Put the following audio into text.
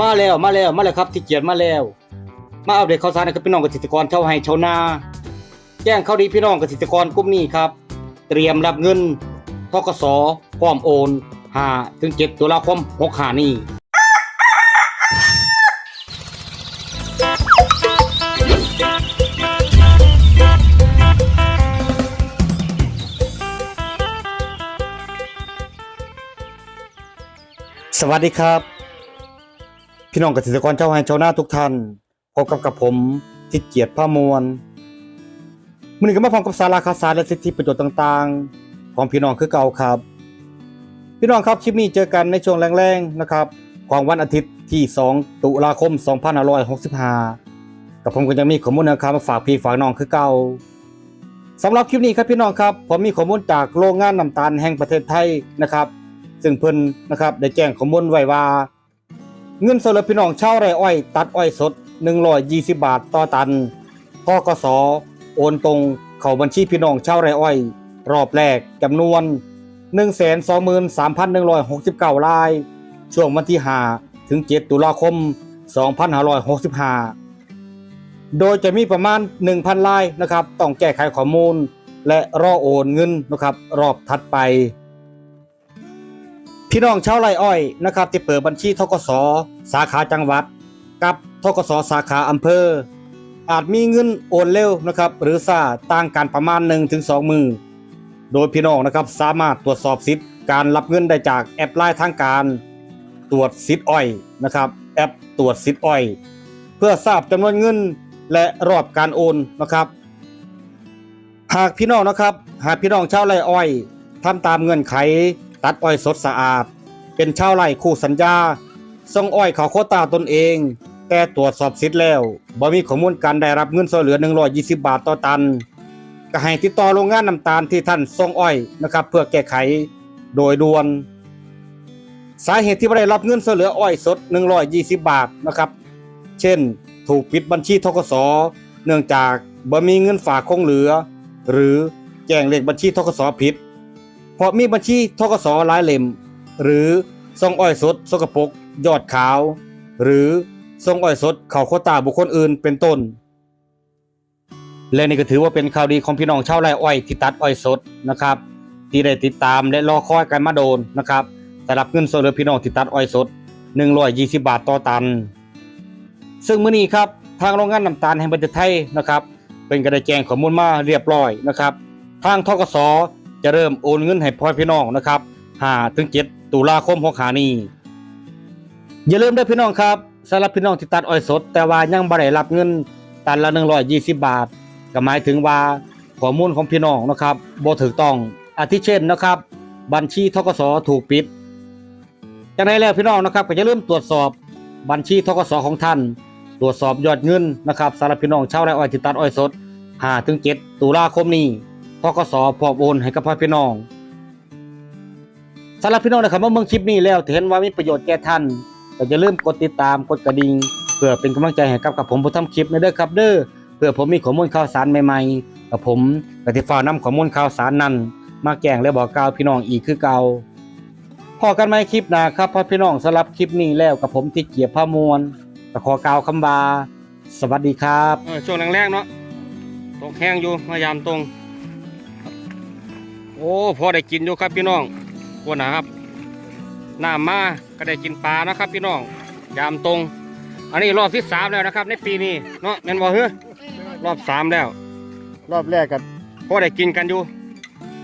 มาแล้วมาแล้วมาแล้วครับที่เกียรติมาแล้ว มาอัปเดตข่าวสารกับพี่น้องเกษตรกรชาวไร่ชาวนาแจ้งข่าวดีพี่น้องเกษตรกรกลุ่มนี้ครับ เตรียมรับเงินทกสพร้อมโอน5ถึง7ตุลาคม65นี้สวัสดีครับ พี่น้องเกษตรกรชาวไร่ชาวนาทุกท่านพบกับกับผมทิศเกียรติพามวลมือนี้ก็มาพร้อมกับสาระข่าวสารและสิทธิประโยชน์ต่างๆ ของพี่น้องคือเก่าครับ พี่น้องครับคลิปนี้เจอกันในช่วงแรงๆนะครับ ของวันอาทิตย์ที่ 2 ตุลาคม 2565 กับผมก็ยังมีข้อมูลนะครับมาฝากพี่ฝากน้องคือเก่าสำหรับคลิปนี้ครับพี่น้องครับผมมีข้อมูลจากโรงงานน้ำตาลแห่งประเทศไทยนะครับ ซึ่งเพิ่นนะครับได้แจ้งข้อมูลไว้ว่า เงินสดเหลือพี่น้องชาวไร่อ้อยตัดอ้อยสด 120 บาทต่อตันทกสโอนตรงเข้าบัญชีพี่น้องชาวไร่อ้อย รอบแรกจำนวน 123,169 ราย ช่วงวันที่ 5 ถึง 7 ตุลาคม 2565 โดยจะมีประมาณ 1,000 รายนะครับ ต้องแก้ไขข้อมูล และรอโอนเงินนะครับ รอบถัดไป พี่น้องชาวไร่อ้อยนะครับที่เปิดบัญชีทกสสาขาจังหวัด กับทกสสาขาอำเภอ อาจมีเงินโอนเร็วนะครับ หรือซ่าต่างกันประมาณ1ถึง2มือ โดยพี่น้องนะครับสามารถตรวจสอบสิทธิ์การรับเงินได้จากแอปไลน์ทางการ ตรวจสิทธิ์อ้อยนะครับ แอปตรวจสิทธิ์อ้อย เพื่อทราบจำนวนเงินและรอบการโอนนะครับ หากพี่น้องนะครับ หากพี่น้องชาวไร่อ้อยทำตามเงื่อนไข ตัดอ้อยสดสะอาด เป็นชาวไร่คู่สัญญาส่งอ้อยเขาโคตาตนเอง แต่ตรวจสอบสิทธิ์แล้วบ่มีข้อมูลการได้รับเงินช่วยเหลือ 120 บาทต่อตัน ก็ให้ติดต่อโรงงานน้ำตาลที่ท่านส่งอ้อยนะครับเพื่อแก้ไขโดยด่วน สาเหตุที่ไม่ได้รับเงินช่วยเหลืออ้อยสด 120 บาทนะครับ เช่น ถูกปิดบัญชีทกสเนื่องจากบ่มีเงินฝากคงเหลือ หรือแจ้งเลขบัญชีทกสผิด ราะมีบัญชีทกสหลายเล่มหรือส่งอ้อยสดสกปรกยอดขาว หรือส่งอ้อยสดเข้าโควตาบุคคลอื่นเป็นต้น และนี่ก็ถือว่าเป็นข่าวดีของพี่น้องชาวไร่อ้อยที่ตัดอ้อยสดนะครับ ที่ได้ติดตามและรอคอยกันมาโดนนะครับสำหรับเงินส่วนเหลือพี่น้องที่ตัดอ้อยสด 120 บาทต่อตัน ซึ่งมื้อนี้ครับทางโรงงานน้ำตาลแห่งประเทศไทยนะครับ เป็นกระด้แจ้งข้อมูลมาเรียบร้อยนะครับ ทางทกส จะเริ่มโอนเงินให้พ่อพี่น้องนะครับ5ถึง7ตุลาคม65นี้อย่าลืมด้อพี่น้องครับสำหรับพี่น้องที่ตัดอ้อยสด แต่ว่ายังบ่ได้รับเงินตันละ120บาท ก็หมายถึงว่าข้อมูลของพี่น้องนะครับบ่ถูกต้องอาทิเช่นนะครับ บัญชีทกสถูกปิดจังไดแล้วพี่น้องนะครับ ก็อย่าลืมตรวจสอบบัญชีทกสของท่าน ตรวจสอบยอดเงินนะครับสำหรับพี่น้องชาวไร่อ้อยที่ตัดอ้อยสด5ถึง7ตุลาคมนี้ ทกสพร้อมโอนให้กับพ่อพี่น้องสำหรับพี่น้องนะครับเมื่อเมืองคลิปนี้แล้วถ้าเห็นว่ามีประโยชน์แก่ท่านก็อย่าลืมกดติดตามกดกระดิ่งเพื่อเป็นกำลังใจให้กับกับผมผู้ทำคลิปในเด้อครับเด้อเพื่อผมมีข้อมูลข่าวสารใหม่ๆกับผมก็สิฟ้านำข้อมูลข่าวสารนั้นมาแจ้งและบอกกล่าวพี่น้องอีกคือเก่าพอกันไหมคลิปหน้าครับพ่อพี่น้องสำหรับคลิปนี้แล้วกับผมที่เกียรติพามวลก็ขอกล่าวคำบา สวัสดีครับช่วงแรกๆเนาะตกแห้งอยู่มายามตรง อ้พอได้กินอยู่ครับพี่น้องกวนนะครับน้ำมาก็ได้กินปลานะครับ พี่น้องยามตรง อันนี้รอบที่สามแล้วนะครับ ในปีนี้เนาะแม่นบ่เฮ้อรอบสามแล้ว รอบแรกกันพอได้กินกันอยู่